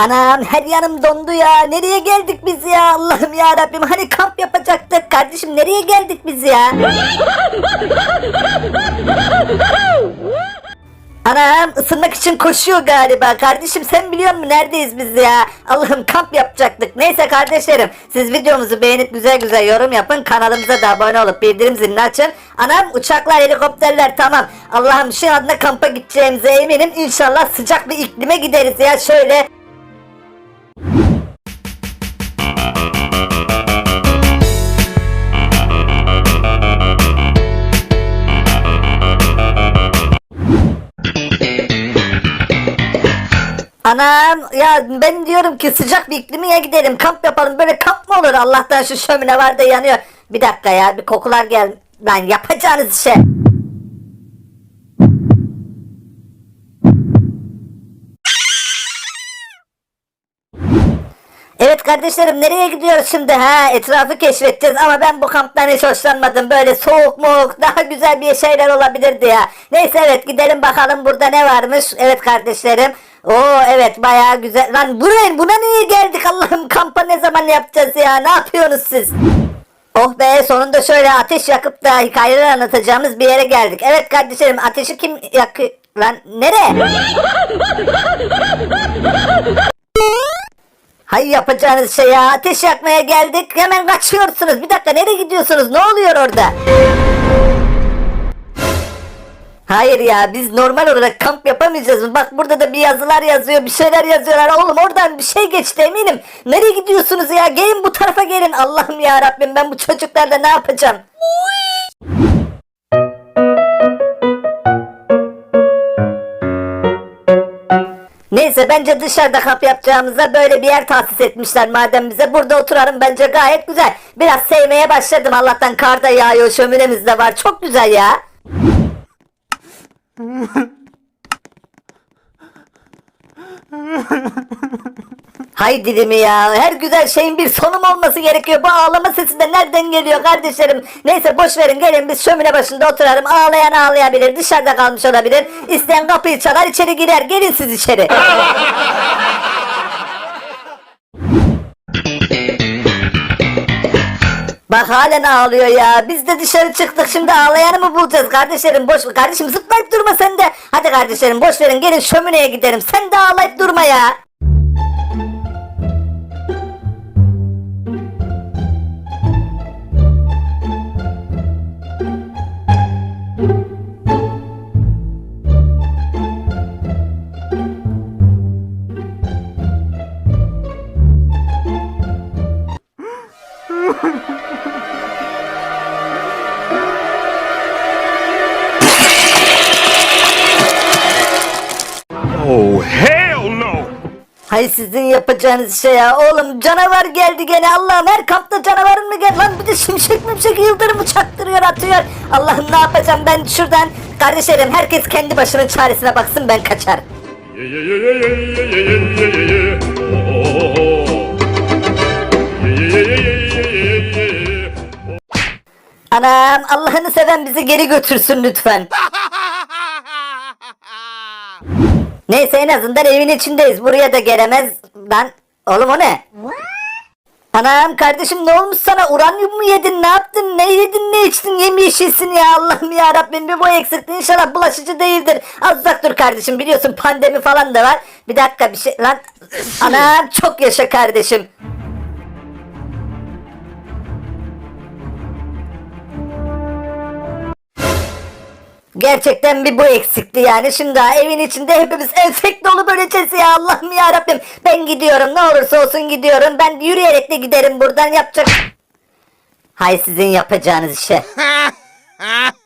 Anam her yanım dondu ya. Nereye geldik biz ya? Allah'ım ya Rabbim. Hani kamp yapacaktık. Kardeşim nereye geldik biz ya? Anam ısınmak için koşuyor galiba. Kardeşim sen biliyor musun neredeyiz biz ya? Allah'ım kamp yapacaktık. Neyse kardeşlerim siz videomuzu beğenip güzel güzel yorum yapın. Kanalımıza da abone olup bildirim zilini açın. Anam uçaklar helikopterler tamam. Allah'ım şu anda kampa gideceğimize eminim. İnşallah sıcak bir iklime gideriz ya şöyle. Anam ya ben diyorum ki sıcak bir iklime gidelim kamp yapalım böyle kamp mı olur Allah'tan şu şömine var da yanıyor. Bir dakika ya bir kokular gel lan yapacağınız şey. Evet kardeşlerim nereye gidiyoruz şimdi ha etrafı keşfedeceğiz ama ben bu kamptan hiç hoşlanmadım böyle soğuk moğuk daha güzel bir şeyler olabilirdi ya. Neyse evet gidelim bakalım burada ne varmış evet kardeşlerim. Oo evet bayağı güzel lan buraya buna niye geldik Allah'ım kampa ne zaman yapacağız ya ne yapıyorsunuz siz? Oh be sonunda şöyle ateş yakıp da hikayeler anlatacağımız bir yere geldik. Evet kardeşlerim ateşi kim yakı... Lan nereye? Hay yapacağınız şey ya ateş yakmaya geldik hemen kaçıyorsunuz. Bir dakika nereye gidiyorsunuz ne oluyor orada? Hayır ya biz normal olarak kamp yapamayacağız mı? Bak burada da bir yazılar yazıyor bir şeyler yazıyorlar. Oğlum oradan bir şey geçti eminim. Nereye gidiyorsunuz ya? Gelin bu tarafa gelin. Allah'ım ya Rabbim ben bu çocuklarla ne yapacağım? Neyse bence dışarıda kamp yapacağımıza böyle bir yer tahsis etmişler madem bize. Burada oturalım bence gayet güzel. Biraz sevmeye başladım Allah'tan kar da yağıyor şöminemiz de var. Çok güzel ya. Hay dilimi ya. Her güzel şeyin bir sonum olması gerekiyor. Bu ağlama sesi de nereden geliyor kardeşlerim? Neyse boş verin gelin biz şömine başında oturalım. Ağlayan ağlayabilir. Dışarıda kalmış olabilir. İsteyen kapıyı çalar içeri girer. Gelin siz içeri. Bak halen ağlıyor ya. Biz de dışarı çıktık şimdi ağlayanı mı bulacağız kardeşlerim? Boş kardeşim zıplayıp durma sen de. Hadi kardeşlerim boş verin gelin şömineye gidelim. Sen de ağlayıp durma ya. Oh, Hay sizin yapacağınız şey ya. Oğlum canavar geldi gene. Allah'ım her kampta canavarın mı geldi? Lan bir de şimşek mimşek yıldırımı çaktırıyor atıyor. Allah'ım ne yapacağım ben şuradan. Kardeşlerim herkes kendi başının çaresine baksın ben kaçar. Anam Allah'ını seven bizi geri götürsün lütfen. Neyse en azından evin içindeyiz. Buraya da gelemez. Lan oğlum o ne? Anam kardeşim ne olmuş sana? Uranyum mu yedin? Ne yaptın? Ne yedin? Ne içtin? Yemyeşilsin ya Allah'ım ya Rabbim. Bir bu eksikti. İnşallah bulaşıcı değildir. Az uzak dur kardeşim. Biliyorsun pandemi falan da var. Bir dakika bir şey. Lan anam çok yaşa kardeşim. Gerçekten bir bu eksikti yani. Şimdi daha evin içinde hepimiz enfekte olup öleceğiz ya Allah'ım ya Rabbim. Ben gidiyorum ne olursa olsun gidiyorum. Ben yürüyerek de giderim buradan yapacak. Hay sizin yapacağınız işe.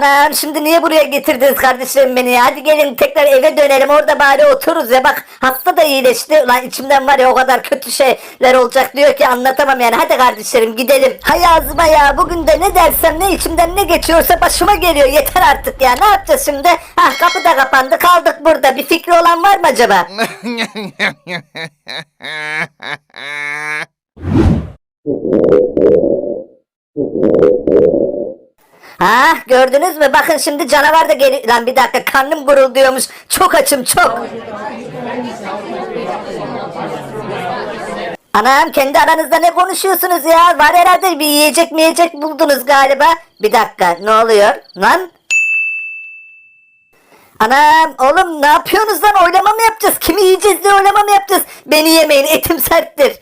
Anam şimdi niye buraya getirdiniz kardeşlerim beni ya? Hadi gelin tekrar eve dönelim orada bari otururuz ya. Bak hasta da iyileşti. Ulan içimden var ya o kadar kötü şeyler olacak diyor ki anlatamam yani. Hadi kardeşlerim gidelim. Hay ağzıma ya bugün de ne dersem ne içimden ne geçiyorsa başıma geliyor. Yeter artık ya ne yapacağız şimdi? Hah kapı da kapandı kaldık burada. Bir fikri olan var mı acaba? Ha gördünüz mü? Bakın şimdi canavar da geliyor. Lan bir dakika karnım gurulduyormuş. Çok açım çok. Anam kendi aranızda ne konuşuyorsunuz ya? Var herhalde bir yiyecek mi yiyecek buldunuz galiba. Bir dakika ne oluyor? Lan Anam oğlum ne yapıyorsunuz lan oylama mı yapacağız? Kimi yiyeceğiz diye oylama mı yapacağız? Beni yemeyin etim serttir.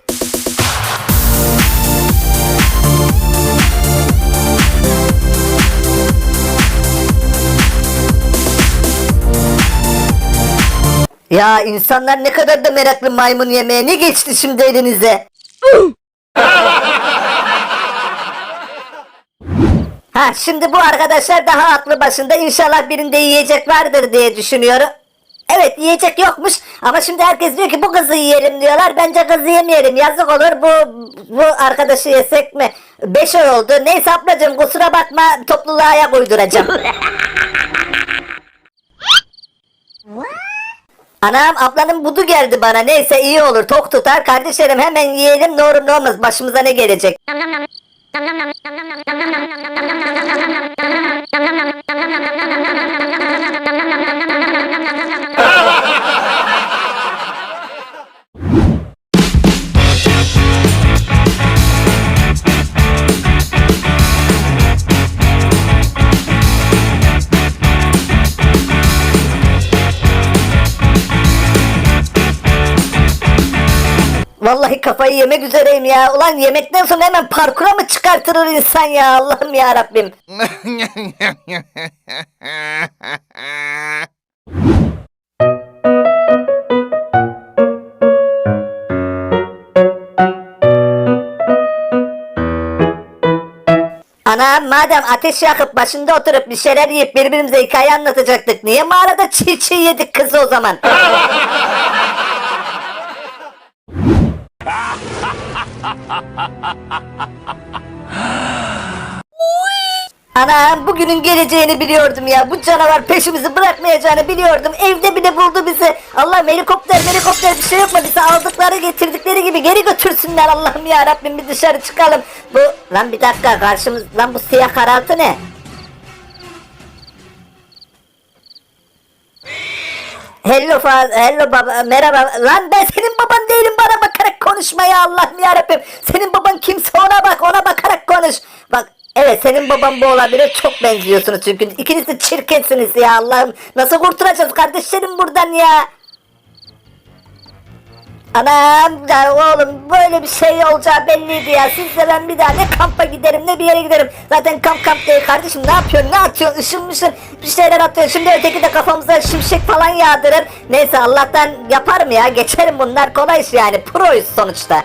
Ya insanlar ne kadar da meraklı maymun yemeye ne geçti şimdi elinize? Ha şimdi bu arkadaşlar daha aklı başında inşallah birinde yiyecek vardır diye düşünüyorum. Evet yiyecek yokmuş ama şimdi herkes diyor ki bu kızı yiyelim diyorlar. Bence kızı yemeyelim yazık olur bu bu arkadaşı yesek mi? 5 ay oldu. Neyse ablacığım kusura bakma topluluğa ayak uyduracağım. Anam ablanın budu geldi bana. Neyse iyi olur. Tok tutar. Kardeşlerim hemen yiyelim. Ne olur ne olmaz. Başımıza ne gelecek? Vallahi kafayı yemek üzereyim ya. Ulan yemekten sonra hemen parkura mı çıkartılır insan ya? Allah'ım ya Rabbim. Anam madem ateş yakıp başında oturup bir şeyler yiyip birbirimize hikaye anlatacaktık. Niye mağarada çiğ çiğ yedik kızı o zaman? Anam bugünün geleceğini biliyordum ya. Bu canavar peşimizi bırakmayacağını biliyordum. Evde bile buldu bizi. Allah'ım helikopter helikopter bir şey yok mu? Bizi aldıkları getirdikleri gibi geri götürsünler. Allah'ım ya Rabbim bir dışarı çıkalım. Bu lan bir dakika karşımız lan bu siyah karaltı ne? Hello fa hello baba merhaba lan ben senin bana bakarak konuşma ya Allah'ım ya Rabbim senin baban kimse ona bak ona bakarak konuş. Bak evet senin baban bu olabilir çok benziyorsunuz çünkü. İkiniz de çirkinsiniz ya Allah'ım. Nasıl kurtulacağız kardeşlerim buradan ya Anam ya oğlum böyle bir şey olacağı belliydi ya. Sizle ben bir daha ne kampa giderim ne bir yere giderim. Zaten kamp kamp değil kardeşim ne yapıyorsun ne atıyorsun ışınmışsın bir şeyler atıyorsun. Şimdi öteki de kafamıza şimşek falan yağdırır. Neyse Allah'tan yaparım ya geçerim bunlar kolay iş yani proyuz sonuçta.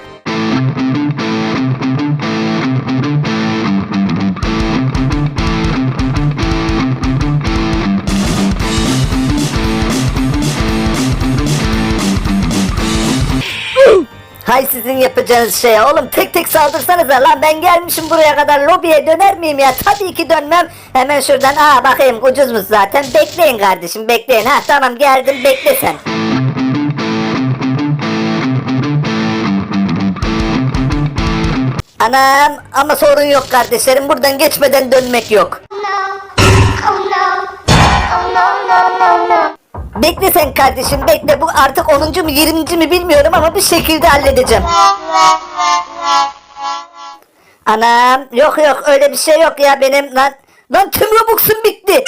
Sizin yapacağınız şey oğlum tek tek saldırsanıza lan ben gelmişim buraya kadar lobiye döner miyim ya? Tabii ki dönmem. Hemen şuradan aa bakayım ucuzmuş zaten? Bekleyin kardeşim bekleyin. Ha tamam geldim bekle sen. Anam ama sorun yok kardeşlerim buradan geçmeden dönmek yok Bekle sen kardeşim bekle bu artık 10. mu 20. mi bilmiyorum ama bir şekilde halledeceğim. Anam yok yok öyle bir şey yok ya benim lan. Lan tüm Robux'um bitti.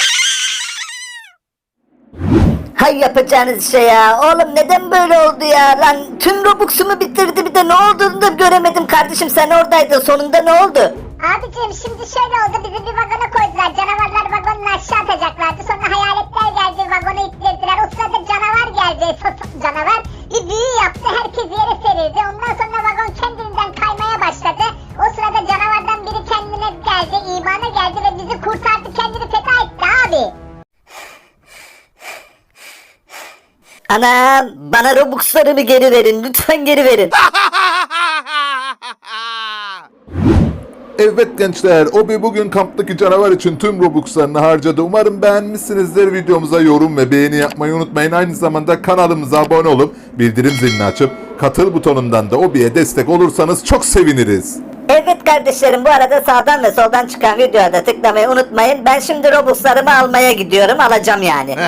Hay yapacağınız şey ya. Oğlum neden böyle oldu ya? Lan tüm Robux'umu bitirdi bir de ne olduğunu da göremedim kardeşim sen oradaydın sonunda ne oldu? Abicim şimdi şöyle oldu bizi bir vagona koydular canavarlar vagonunu aşağı atacaklardı canavar bir büyü yaptı herkes yere serildi ondan sonra vagon kendinden kaymaya başladı o sırada canavardan biri kendine geldi imana geldi ve bizi kurtardı kendini feda etti abi. Anam bana Robux'larımı geri verin lütfen geri verin. Evet gençler, Obi bugün kamptaki canavar için tüm Robux'larını harcadı. Umarım beğenmişsinizdir. Videomuza yorum ve beğeni yapmayı unutmayın. Aynı zamanda kanalımıza abone olup bildirim zilini açıp katıl butonundan da Obi'ye destek olursanız çok seviniriz. Evet kardeşlerim bu arada sağdan ve soldan çıkan videoya da tıklamayı unutmayın. Ben şimdi Robux'larımı almaya gidiyorum alacağım yani.